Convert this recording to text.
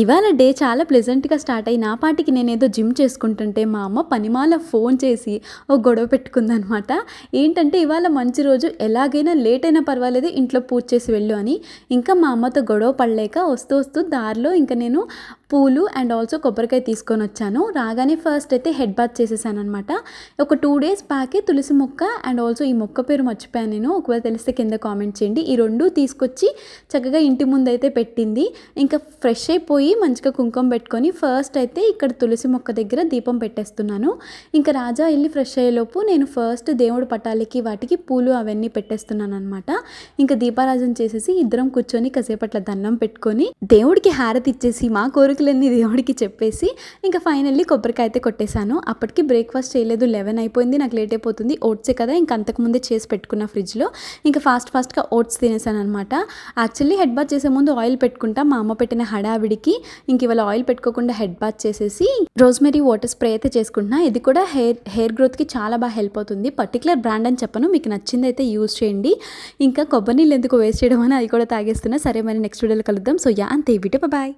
ఇవాళ డే చాలా ప్లెజెంట్గా స్టార్ట్ అయ్యి నా పాటికి నేనేదో జిమ్ చేసుకుంటుంటే మా అమ్మ పనిమాల ఫోన్ చేసి ఒక గొడవ పెట్టుకుందనమాట ఏంటంటే ఇవాళ మంచి రోజు ఎలాగైనా లేట్ అయినా పర్వాలేదు ఇంట్లో పూజ చేసి వెళ్ళు అని. ఇంకా మా అమ్మతో గొడవ పడలేక వస్తూ వస్తూ దారిలో ఇంకా నేను పూలు అండ్ ఆల్సో కొబ్బరికాయ తీసుకొని వచ్చాను. రాగానే ఫస్ట్ అయితే హెడ్ బాత్ చేసేసాను అనమాట ఒక టూ డేస్ బ్యాకే తులసి మొక్క అండ్ ఆల్సో ఈ మొక్క పేరు మర్చిపోయాను నేను. ఒకవేళ తెలిస్తే కింద కామెంట్ చేయండి. ఈ రెండు తీసుకొచ్చి చక్కగా ఇంటి ముందు అయితే పెట్టింది. ఇంకా ఫ్రెష్ అయిపోయి మంచిగా కుంకుమ పెట్టుకొని ఫస్ట్ అయితే ఇక్కడ తులసి మొక్క దగ్గర దీపం పెట్టేస్తున్నాను. ఇంకా రాజా వెళ్ళి ఫ్రెష్ అయ్యేలోపు నేను ఫస్ట్ దేవుడు పటాలకి వాటికి పూలు అవన్నీ పెట్టేస్తున్నాను అనమాట ఇంకా దీపారాజన చేసేసి ఇద్దరం కూర్చొని కాసేపట్ల దండం పెట్టుకొని దేవుడికి హారతి ఇచ్చేసి మా కోరికలన్నీ దేవుడికి చెప్పేసి ఇంకా ఫైనల్లీ కొబ్బరికాయ అయితే కొట్టేశాను. అప్పటికి బ్రేక్ఫాస్ట్ చేయలేదు లెవెన్ అయిపోయింది నాకు లేట్ అయిపోతుంది. ఓట్సే కదా ఇంకా అంతకుముందే చేసి పెట్టుకున్న ఫ్రిడ్జ్లో ఇంకా ఫాస్ట్ ఫాస్ట్గా ఓట్స్ తినేసాను అనమాట యాక్చువల్లీ హెడ్ బాత్ చేసే ముందు ఆయిల్ పెట్టుకుంటా మా అమ్మ పెట్టిన హడావిడికి ఇంక ఇవాళ ఆయిల్ పెట్టుకోకుండా హెడ్ బాత్ చేసేసి రోజ్మెరీ వాటర్ స్ప్రే అయితే చేసుకుంటున్నా. ఇది కూడా హెయిర్ హెయిర్ గ్రోత్కి చాలా బాగా హెల్ప్ అవుతుంది. పర్టికులర్ బ్రాండ్ అని చెప్పను మీకు నచ్చింది అయితే యూజ్ చేయండి. ఇంకా కొబ్బరి నీళ్ళు ఎందుకు వేస్ట్ చేయడం అని అది కూడా తాగేస్తున్నా. సరే మరి నెక్స్ట్ వీడియోలో కలుద్దాం. సో యా అంతే. Video bye.